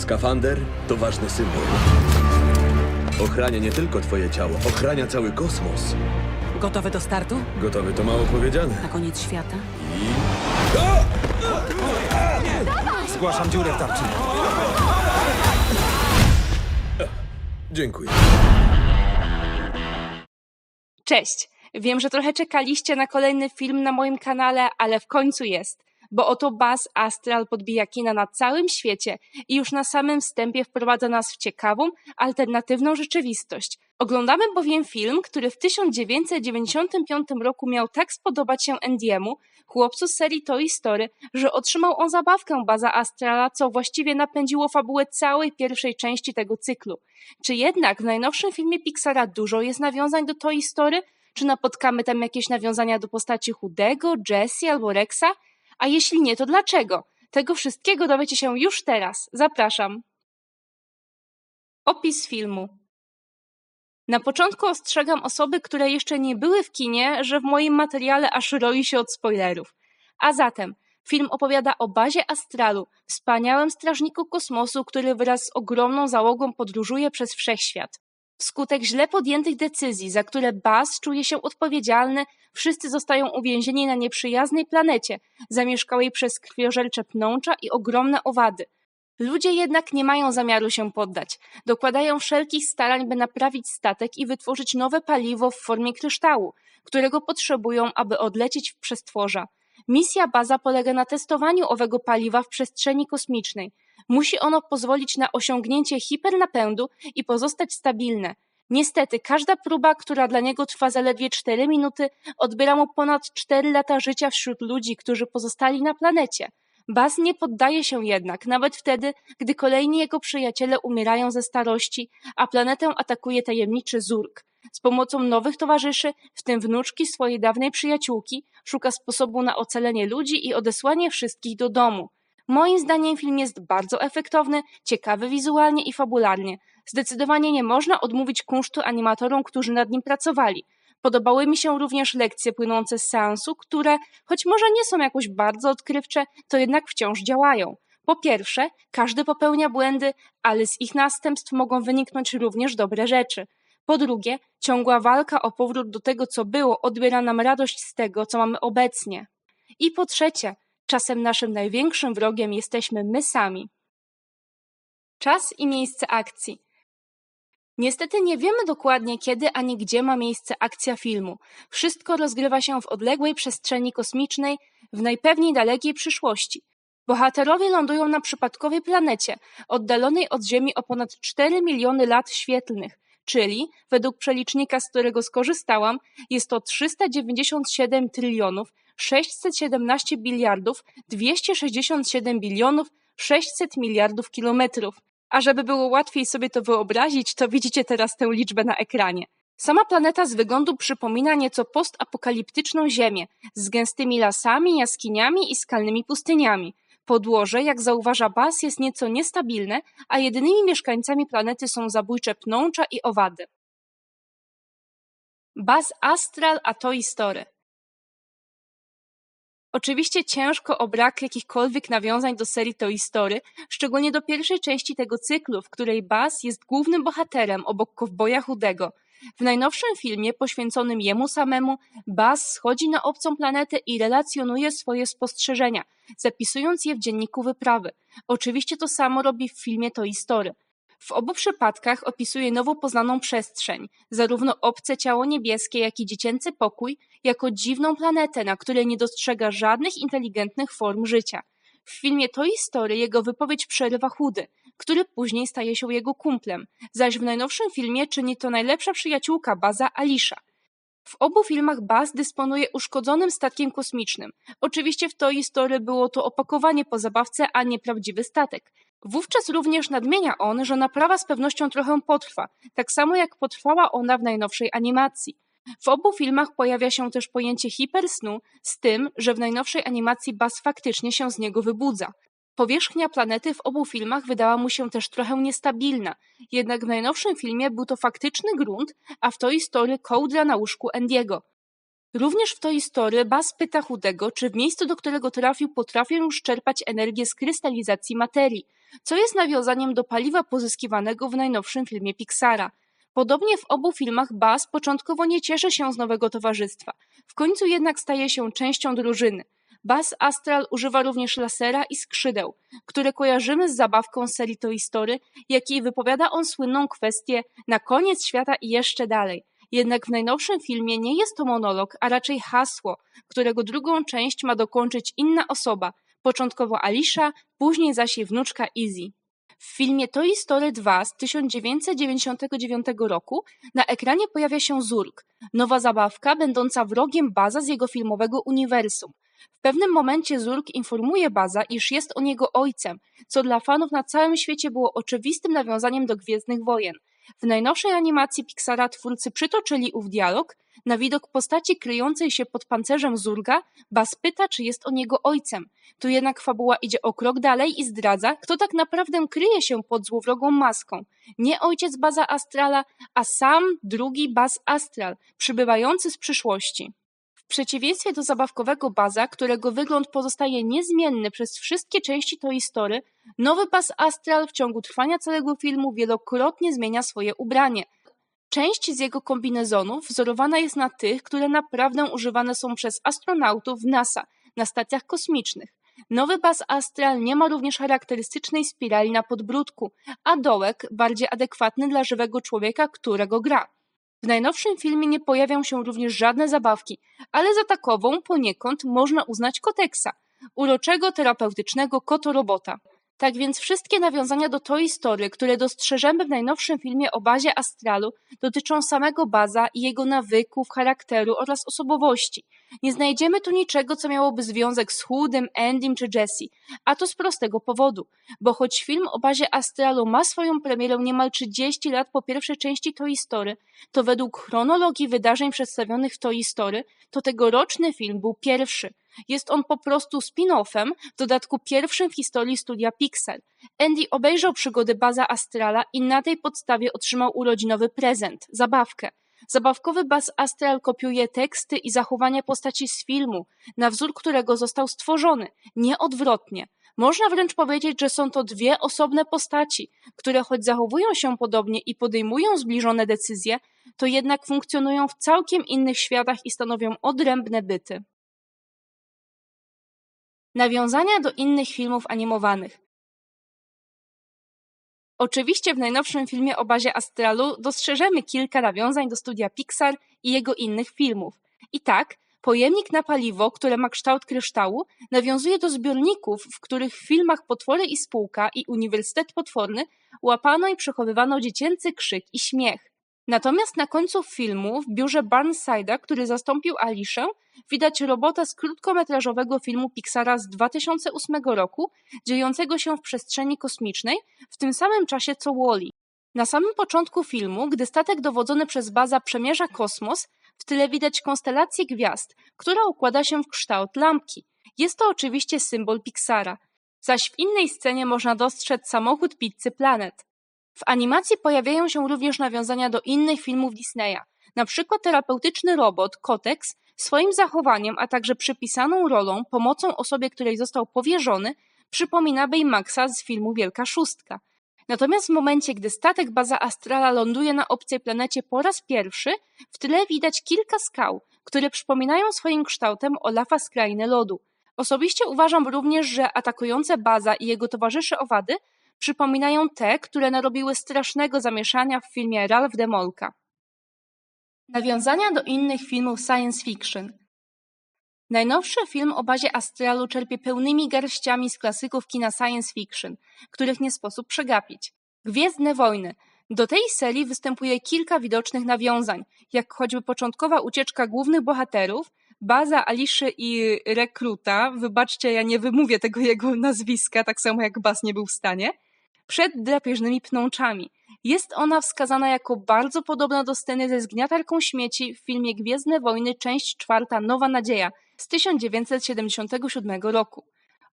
Skafander to ważny symbol. Ochrania nie tylko twoje ciało, ochrania cały kosmos. Gotowy do startu? Gotowy to mało powiedziane. Na koniec świata? Zgłaszam dziurę w tarczy. Dziękuję. Cześć! Wiem, że trochę czekaliście na kolejny film na moim kanale, ale w końcu jest. Bo oto Buzz Astral podbija kina na całym świecie i już na samym wstępie wprowadza nas w ciekawą, alternatywną rzeczywistość. Oglądamy bowiem film, który w 1995 roku miał tak spodobać się Andiemu, chłopcu z serii Toy Story, że otrzymał on zabawkę Baza Astrala, co właściwie napędziło fabułę całej pierwszej części tego cyklu. Czy jednak w najnowszym filmie Pixara dużo jest nawiązań do Toy Story? Czy napotkamy tam jakieś nawiązania do postaci Chudego, Jessie albo Rexa? A jeśli nie, to dlaczego? Tego wszystkiego dowiecie się już teraz. Zapraszam. Opis filmu. Na początku ostrzegam osoby, które jeszcze nie były w kinie, że w moim materiale aż roi się od spoilerów. A zatem, film opowiada o bazie Astralu, wspaniałym strażniku kosmosu, który wraz z ogromną załogą podróżuje przez wszechświat. Wskutek źle podjętych decyzji, za które Buzz czuje się odpowiedzialny, wszyscy zostają uwięzieni na nieprzyjaznej planecie, zamieszkałej przez krwiożercze pnącza i ogromne owady. Ludzie jednak nie mają zamiaru się poddać. Dokładają wszelkich starań, by naprawić statek i wytworzyć nowe paliwo w formie kryształu, którego potrzebują, aby odlecieć w przestworza. Misja baza polega na testowaniu owego paliwa w przestrzeni kosmicznej. Musi ono pozwolić na osiągnięcie hipernapędu i pozostać stabilne. Niestety, każda próba, która dla niego trwa zaledwie 4 minuty, odbiera mu ponad 4 lata życia wśród ludzi, którzy pozostali na planecie. Baz nie poddaje się jednak, nawet wtedy, gdy kolejni jego przyjaciele umierają ze starości, a planetę atakuje tajemniczy Zurg. Z pomocą nowych towarzyszy, w tym wnuczki swojej dawnej przyjaciółki, szuka sposobu na ocalenie ludzi i odesłanie wszystkich do domu. Moim zdaniem film jest bardzo efektowny, ciekawy wizualnie i fabularnie. Zdecydowanie nie można odmówić kunsztu animatorom, którzy nad nim pracowali. Podobały mi się również lekcje płynące z seansu, które, choć może nie są jakoś bardzo odkrywcze, to jednak wciąż działają. Po pierwsze, każdy popełnia błędy, ale z ich następstw mogą wyniknąć również dobre rzeczy. Po drugie, ciągła walka o powrót do tego, co było, odbiera nam radość z tego, co mamy obecnie. I po trzecie, czasem naszym największym wrogiem jesteśmy my sami. Czas i miejsce akcji. Niestety nie wiemy dokładnie kiedy ani gdzie ma miejsce akcja filmu. Wszystko rozgrywa się w odległej przestrzeni kosmicznej, w najpewniej dalekiej przyszłości. Bohaterowie lądują na przypadkowej planecie, oddalonej od Ziemi o ponad 4 miliony lat świetlnych, czyli, według przelicznika, z którego skorzystałam, jest to 397 trylionów 617 biliardów 267 bilionów 600 miliardów kilometrów. A żeby było łatwiej sobie to wyobrazić, to widzicie teraz tę liczbę na ekranie. Sama planeta z wyglądu przypomina nieco postapokaliptyczną Ziemię, z gęstymi lasami, jaskiniami i skalnymi pustyniami. Podłoże, jak zauważa Bas, jest nieco niestabilne, a jedynymi mieszkańcami planety są zabójcze pnącza i owady. Baz Astral a Toy Story Oczywiście ciężko o brak jakichkolwiek nawiązań do serii Toy Story, szczególnie do pierwszej części tego cyklu, w której Buzz jest głównym bohaterem obok kowboja chudego. W najnowszym filmie poświęconym jemu samemu, Buzz schodzi na obcą planetę i relacjonuje swoje spostrzeżenia, zapisując je w dzienniku wyprawy. Oczywiście to samo robi w filmie Toy Story. W obu przypadkach opisuje nowo poznaną przestrzeń, zarówno obce ciało niebieskie, jak i dziecięcy pokój, jako dziwną planetę, na której nie dostrzega żadnych inteligentnych form życia. W filmie Toy Story jego wypowiedź przerywa chudy, który później staje się jego kumplem, zaś w najnowszym filmie czyni to najlepsza przyjaciółka Baza Alisha. W obu filmach Buzz dysponuje uszkodzonym statkiem kosmicznym. Oczywiście w Toy Story było to opakowanie po zabawce, a nie prawdziwy statek. Wówczas również nadmienia on, że naprawa z pewnością trochę potrwa, tak samo jak potrwała ona w najnowszej animacji. W obu filmach pojawia się też pojęcie hipersnu, z tym, że w najnowszej animacji Buzz faktycznie się z niego wybudza. Powierzchnia planety w obu filmach wydała mu się też trochę niestabilna, jednak w najnowszym filmie był to faktyczny grunt, a w Toy Story kołdra na łóżku Andiego. Również w Toy Story Buzz pyta Chudego, czy w miejscu, do którego trafił, potrafią już czerpać energię z krystalizacji materii. co jest nawiązaniem do paliwa pozyskiwanego w najnowszym filmie Pixara. Podobnie w obu filmach Buzz początkowo nie cieszy się z nowego towarzystwa, w końcu jednak staje się częścią drużyny. Buzz Astral używa również lasera i skrzydeł, które kojarzymy z zabawką serii Toy Story, jak i wypowiada on słynną kwestię na koniec świata i jeszcze dalej. Jednak w najnowszym filmie nie jest to monolog, a raczej hasło, którego drugą część ma dokończyć inna osoba, początkowo Alicia, później zaś jej wnuczka Izzy. W filmie Toy Story 2 z 1999 roku na ekranie pojawia się Zurg, nowa zabawka będąca wrogiem Baza z jego filmowego uniwersum. W pewnym momencie Zurg informuje Baza, iż jest on jego ojcem, co dla fanów na całym świecie było oczywistym nawiązaniem do Gwiezdnych Wojen. W najnowszej animacji Pixara twórcy przytoczyli ów dialog. Na widok postaci kryjącej się pod pancerzem Zurga, Baz pyta, czy jest on jego ojcem. Tu jednak fabuła idzie o krok dalej i zdradza, kto tak naprawdę kryje się pod złowrogą maską. Nie ojciec Baza Astrala, a sam drugi Baz Astral, przybywający z przyszłości. Przeciwieństwie do zabawkowego Baza, którego wygląd pozostaje niezmienny przez wszystkie części Toy Story, nowy Baz Astral w ciągu trwania całego filmu wielokrotnie zmienia swoje ubranie. Część z jego kombinezonów wzorowana jest na tych, które naprawdę używane są przez astronautów NASA na stacjach kosmicznych. Nowy Baz Astral nie ma również charakterystycznej spirali na podbródku, a dołek bardziej adekwatny dla żywego człowieka, którego gra. W najnowszym filmie nie pojawią się również żadne zabawki, ale za takową poniekąd można uznać koteksa, uroczego terapeutycznego kotorobota. Tak więc wszystkie nawiązania do Toy Story, które dostrzeżemy w najnowszym filmie o bazie Astralu, dotyczą samego Baza i jego nawyków, charakteru oraz osobowości. Nie znajdziemy tu niczego, co miałoby związek z Hoodem, Andym czy Jessie, a to z prostego powodu, bo choć film o bazie Astralu ma swoją premierę niemal 30 lat po pierwszej części Toy Story, to według chronologii wydarzeń przedstawionych w Toy Story, to tegoroczny film był pierwszy. Jest on po prostu spin-offem, w dodatku pierwszym w historii studia Pixar. Andy obejrzał przygody Baza Astrala i na tej podstawie otrzymał urodzinowy prezent, zabawkę. Zabawkowy Baz Astral kopiuje teksty i zachowania postaci z filmu, na wzór którego został stworzony, nie odwrotnie. Można wręcz powiedzieć, że są to dwie osobne postaci, które choć zachowują się podobnie i podejmują zbliżone decyzje, to jednak funkcjonują w całkiem innych światach i stanowią odrębne byty. Nawiązania do innych filmów animowanych. Oczywiście w najnowszym filmie o bazie Astralu dostrzeżemy kilka nawiązań do studia Pixar i jego innych filmów. I tak, pojemnik na paliwo, które ma kształt kryształu, nawiązuje do zbiorników, w których w filmach Potwory i Spółka i Uniwersytet Potworny łapano i przechowywano dziecięcy krzyk i śmiech. Natomiast na końcu filmu, w biurze Burnside'a, który zastąpił Aliszę, widać robota z krótkometrażowego filmu Pixara z 2008 roku, dziejącego się w przestrzeni kosmicznej, w tym samym czasie co Wall-E. Na samym początku filmu, gdy statek dowodzony przez Baza przemierza kosmos, w tyle widać konstelację gwiazd, która układa się w kształt lampki. Jest to oczywiście symbol Pixara. Zaś w innej scenie można dostrzec samochód pizzy Planet. W animacji pojawiają się również nawiązania do innych filmów Disneya, na przykład terapeutyczny robot Kotex swoim zachowaniem, a także przypisaną rolą, pomocą osobie, której został powierzony, przypomina Baymaxa z filmu Wielka Szóstka. Natomiast w momencie, gdy statek baza Astrala ląduje na obcej planecie po raz pierwszy, w tle widać kilka skał, które przypominają swoim kształtem Olafa z Krainy Lodu. Osobiście uważam również, że atakujące baza i jego towarzysze owady przypominają te, które narobiły strasznego zamieszania w filmie Ralph Demolka. Nawiązania do innych filmów science fiction. Najnowszy film o bazie Astralu czerpie pełnymi garściami z klasyków kina science fiction, których nie sposób przegapić. Gwiezdne wojny. Do tej serii występuje kilka widocznych nawiązań, jak choćby początkowa ucieczka głównych bohaterów, baza Aliszy i rekruta, wybaczcie, ja nie wymówię tego jego nazwiska, tak samo jak Baz nie był w stanie, przed drapieżnymi pnączami. Jest ona wskazana jako bardzo podobna do sceny ze zgniatarką śmieci w filmie Gwiezdne Wojny, część czwarta Nowa Nadzieja z 1977 roku.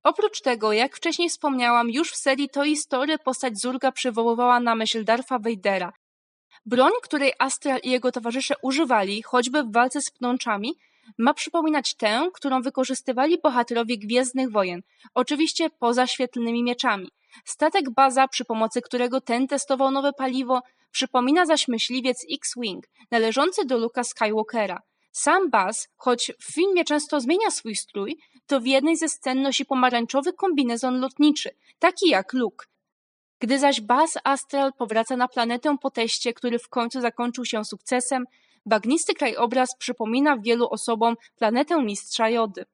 Oprócz tego, jak wcześniej wspomniałam, już w serii Toy Story postać Zurga przywoływała na myśl Darfa Vadera. Broń, której Astral i jego towarzysze używali, choćby w walce z pnączami, ma przypominać tę, którą wykorzystywali bohaterowie Gwiezdnych Wojen, oczywiście poza świetlnymi mieczami. Statek baza, przy pomocy którego ten testował nowe paliwo, przypomina zaś myśliwiec X-Wing, należący do Luka Skywalkera. Sam Buzz, choć w filmie często zmienia swój strój, to w jednej ze scen nosi pomarańczowy kombinezon lotniczy, taki jak Luke. Gdy zaś Buzz Astral powraca na planetę po teście, który w końcu zakończył się sukcesem, bagnisty krajobraz przypomina wielu osobom planetę Mistrza Jody.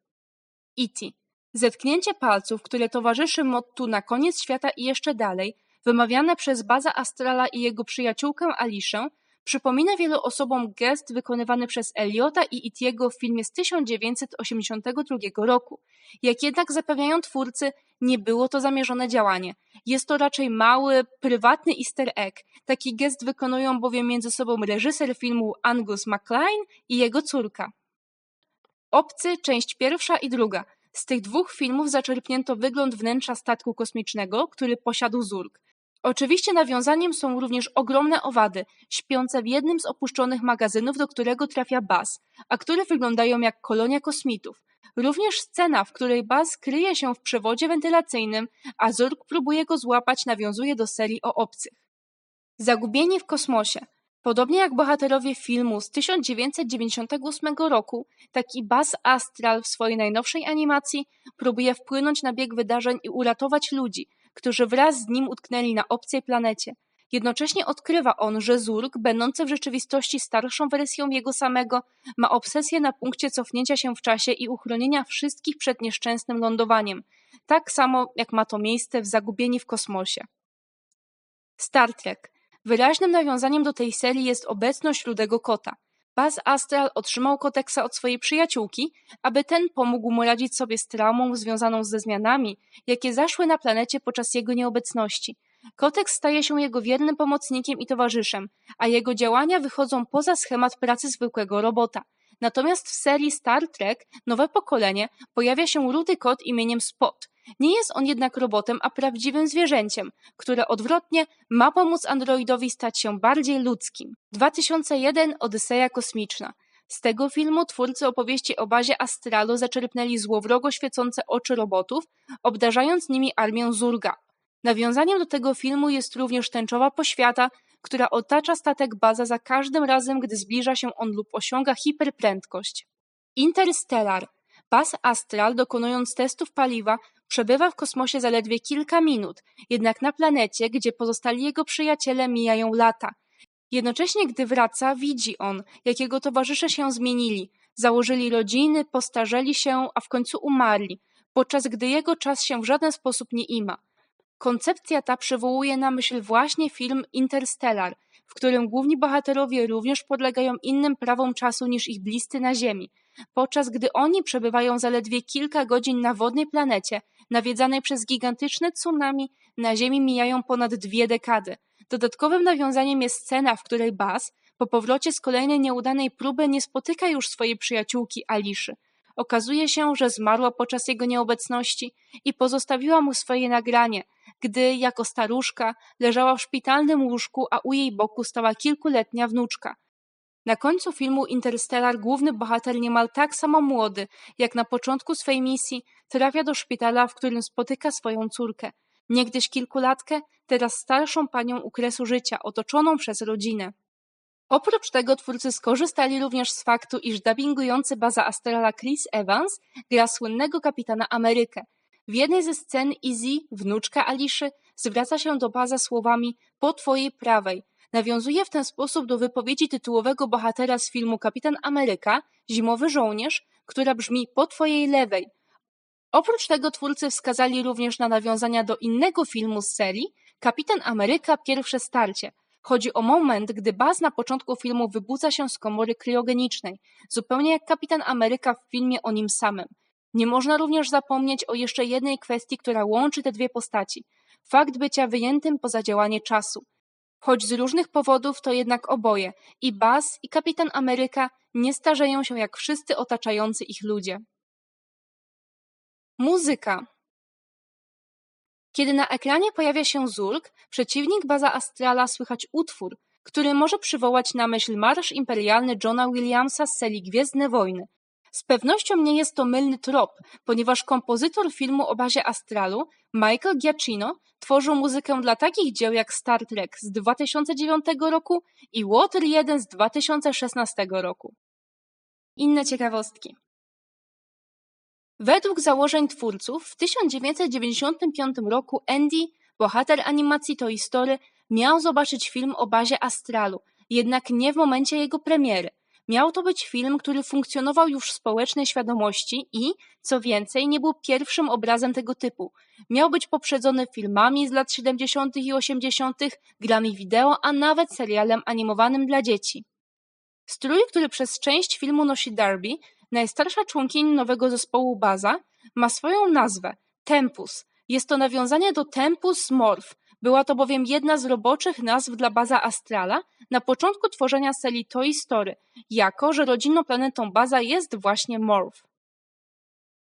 E.T. Zetknięcie palców, które towarzyszy mottu na koniec świata i jeszcze dalej, wymawiane przez Baza Astrala i jego przyjaciółkę Aliszę, przypomina wielu osobom gest wykonywany przez Eliota i Itiego w filmie z 1982 roku. Jak jednak zapewniają twórcy, nie było to zamierzone działanie. Jest to raczej mały, prywatny easter egg. Taki gest wykonują bowiem między sobą reżyser filmu Angus MacLean i jego córka. Obcy, część pierwsza i druga. Z tych dwóch filmów zaczerpnięto wygląd wnętrza statku kosmicznego, który posiadł Zurg. Oczywiście nawiązaniem są również ogromne owady, śpiące w jednym z opuszczonych magazynów, do którego trafia Buzz, a które wyglądają jak kolonia kosmitów. Również scena, w której Buzz kryje się w przewodzie wentylacyjnym, a Zurg próbuje go złapać, nawiązuje do serii o obcych. Zagubieni w kosmosie. Podobnie jak bohaterowie filmu z 1998 roku, taki Buzz Astral w swojej najnowszej animacji próbuje wpłynąć na bieg wydarzeń i uratować ludzi, którzy wraz z nim utknęli na obcej planecie. Jednocześnie odkrywa on, że Zurg, będący w rzeczywistości starszą wersją jego samego, ma obsesję na punkcie cofnięcia się w czasie i uchronienia wszystkich przed nieszczęsnym lądowaniem, tak samo jak ma to miejsce w Zagubieni w kosmosie. Star Trek. Wyraźnym nawiązaniem do tej serii jest obecność Rudego Kota. Buzz Astral otrzymał koteksa od swojej przyjaciółki, aby ten pomógł mu radzić sobie z traumą związaną ze zmianami, jakie zaszły na planecie podczas jego nieobecności. Koteks staje się jego wiernym pomocnikiem i towarzyszem, a jego działania wychodzą poza schemat pracy zwykłego robota. Natomiast w serii Star Trek Nowe Pokolenie pojawia się rudy kot imieniem Spot. Nie jest on jednak robotem, a prawdziwym zwierzęciem, które odwrotnie ma pomóc androidowi stać się bardziej ludzkim. 2001 Odyseja Kosmiczna. Z tego filmu twórcy opowieści o bazie Astralu zaczerpnęli złowrogo świecące oczy robotów, obdarzając nimi armię Zurga. Nawiązaniem do tego filmu jest również tęczowa poświata, która otacza statek baza za każdym razem, gdy zbliża się on lub osiąga hiperprędkość. Interstellar. Baz Astral, dokonując testów paliwa, przebywa w kosmosie zaledwie kilka minut, jednak na planecie, gdzie pozostali jego przyjaciele, mijają lata. Jednocześnie, gdy wraca, widzi on, jak jego towarzysze się zmienili, założyli rodziny, postarzeli się, a w końcu umarli, podczas gdy jego czas się w żaden sposób nie ima. Koncepcja ta przywołuje na myśl właśnie film Interstellar, w którym główni bohaterowie również podlegają innym prawom czasu niż ich bliscy na Ziemi, podczas gdy oni przebywają zaledwie kilka godzin na wodnej planecie, nawiedzanej przez gigantyczne tsunami, na Ziemi mijają ponad dwie dekady. Dodatkowym nawiązaniem jest scena, w której Buzz, po powrocie z kolejnej nieudanej próby, nie spotyka już swojej przyjaciółki Aliszy. Okazuje się, że zmarła podczas jego nieobecności i pozostawiła mu swoje nagranie, gdy jako staruszka leżała w szpitalnym łóżku, a u jej boku stała kilkuletnia wnuczka. Na końcu filmu Interstellar główny bohater niemal tak samo młody, jak na początku swej misji, trafia do szpitala, w którym spotyka swoją córkę. Niegdyś kilkulatkę, teraz starszą panią u kresu życia, otoczoną przez rodzinę. Oprócz tego twórcy skorzystali również z faktu, iż dubbingujący baza Astrala Chris Evans gra słynnego kapitana Amerykę. W jednej ze scen Izzy, wnuczka Aliszy, zwraca się do baza słowami po twojej prawej. Nawiązuje w ten sposób do wypowiedzi tytułowego bohatera z filmu Kapitan Ameryka, Zimowy Żołnierz, która brzmi po twojej lewej. Oprócz tego twórcy wskazali również na nawiązania do innego filmu z serii Kapitan Ameryka Pierwsze Starcie – Chodzi o moment, gdy Baz na początku filmu wybudza się z komory kryogenicznej, zupełnie jak Kapitan Ameryka w filmie o nim samym. Nie można również zapomnieć o jeszcze jednej kwestii, która łączy te dwie postaci. Fakt bycia wyjętym poza działanie czasu. Choć z różnych powodów to jednak oboje, i Baz i Kapitan Ameryka nie starzeją się jak wszyscy otaczający ich ludzie. Muzyka kiedy na ekranie pojawia się Zurg, przeciwnik baza Astrala słychać utwór, który może przywołać na myśl marsz imperialny Johna Williamsa z serii Gwiezdne Wojny. Z pewnością nie jest to mylny trop, ponieważ kompozytor filmu o bazie astralu, Michael Giacchino, tworzył muzykę dla takich dzieł jak Star Trek z 2009 roku i Water 1 z 2016 roku. Inne ciekawostki. Według założeń twórców w 1995 roku Andy, bohater animacji Toy Story, miał zobaczyć film o bazie astralu, jednak nie w momencie jego premiery. Miał to być film, który funkcjonował już w społecznej świadomości i, co więcej, nie był pierwszym obrazem tego typu. Miał być poprzedzony filmami z lat 70. i 80., grami wideo, a nawet serialem animowanym dla dzieci. Strój, który przez część filmu nosi Darby, najstarsza członkini nowego zespołu Baza, ma swoją nazwę Tempus. Jest to nawiązanie do Tempus Morph. Była to bowiem jedna z roboczych nazw dla Baza Astrala na początku tworzenia serii Toy Story, jako że rodzinną planetą Baza jest właśnie Morph.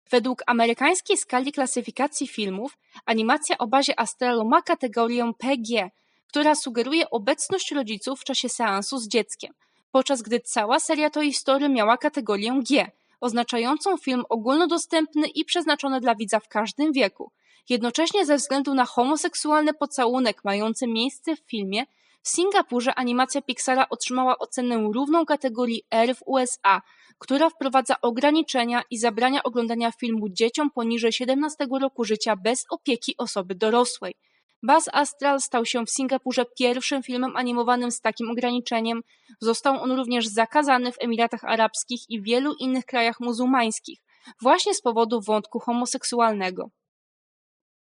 Według amerykańskiej skali klasyfikacji filmów, animacja o bazie Astralu ma kategorię PG, która sugeruje obecność rodziców w czasie seansu z dzieckiem, podczas gdy cała seria Toy Story miała kategorię G, oznaczającą film ogólnodostępny i przeznaczony dla widza w każdym wieku. Jednocześnie ze względu na homoseksualny pocałunek mający miejsce w filmie, w Singapurze animacja Pixara otrzymała ocenę równą kategorii R w USA, która wprowadza ograniczenia i zabrania oglądania filmu dzieciom poniżej 17 roku życia bez opieki osoby dorosłej. Buzz Astral stał się w Singapurze pierwszym filmem animowanym z takim ograniczeniem. Został on również zakazany w Emiratach Arabskich i wielu innych krajach muzułmańskich, właśnie z powodu wątku homoseksualnego.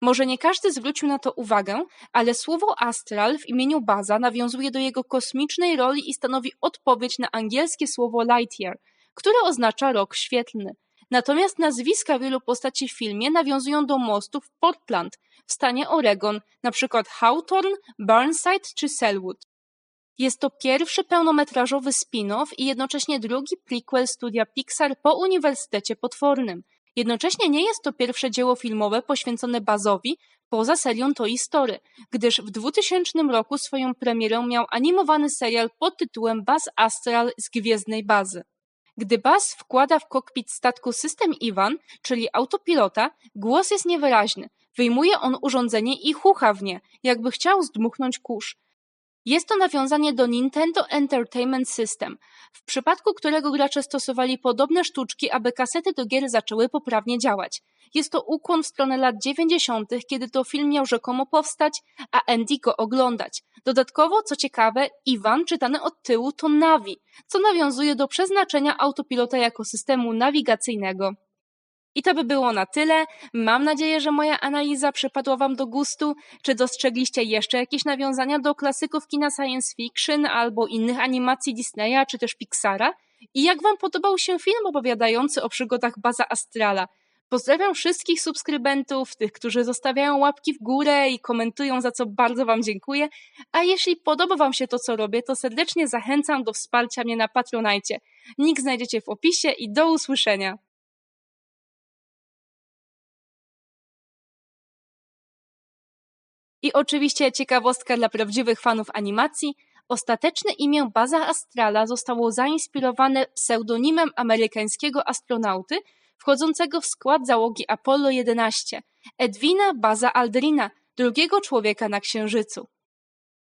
Może nie każdy zwrócił na to uwagę, ale słowo astral w imieniu Baza nawiązuje do jego kosmicznej roli i stanowi odpowiedź na angielskie słowo Lightyear, które oznacza rok świetlny. Natomiast nazwiska wielu postaci w filmie nawiązują do mostów w Portland w stanie Oregon, np. Hawthorne, Burnside czy Selwood. Jest to pierwszy pełnometrażowy spin-off i jednocześnie drugi prequel studia Pixar po Uniwersytecie Potwornym. Jednocześnie nie jest to pierwsze dzieło filmowe poświęcone Bazowi poza serią Toy Story, gdyż w 2000 roku swoją premierę miał animowany serial pod tytułem Buzz Astral z Gwiezdnej Bazy. Gdy Buzz wkłada w kokpit statku system Iwan, czyli autopilota, głos jest niewyraźny. Wyjmuje on urządzenie i chucha w nie, jakby chciał zdmuchnąć kurz. Jest to nawiązanie do Nintendo Entertainment System, w przypadku którego gracze stosowali podobne sztuczki, aby kasety do gier zaczęły poprawnie działać. Jest to ukłon w stronę lat 90., kiedy to film miał rzekomo powstać, a Andy go oglądać. Dodatkowo, co ciekawe, Iwan czytany od tyłu to Navi, co nawiązuje do przeznaczenia autopilota jako systemu nawigacyjnego. I to by było na tyle. Mam nadzieję, że moja analiza przypadła Wam do gustu. Czy dostrzegliście jeszcze jakieś nawiązania do klasyków kina science fiction albo innych animacji Disneya czy też Pixara? I jak Wam podobał się film opowiadający o przygodach Baza Astrala? Pozdrawiam wszystkich subskrybentów, tych, którzy zostawiają łapki w górę i komentują, za co bardzo Wam dziękuję. A jeśli podoba Wam się to, co robię, to serdecznie zachęcam do wsparcia mnie na Patronajcie. Link znajdziecie w opisie i do usłyszenia. I oczywiście ciekawostka dla prawdziwych fanów animacji. Ostateczne imię Baza Astrala zostało zainspirowane pseudonimem amerykańskiego astronauty wchodzącego w skład załogi Apollo 11, Edwina Baza Aldrina, drugiego człowieka na Księżycu.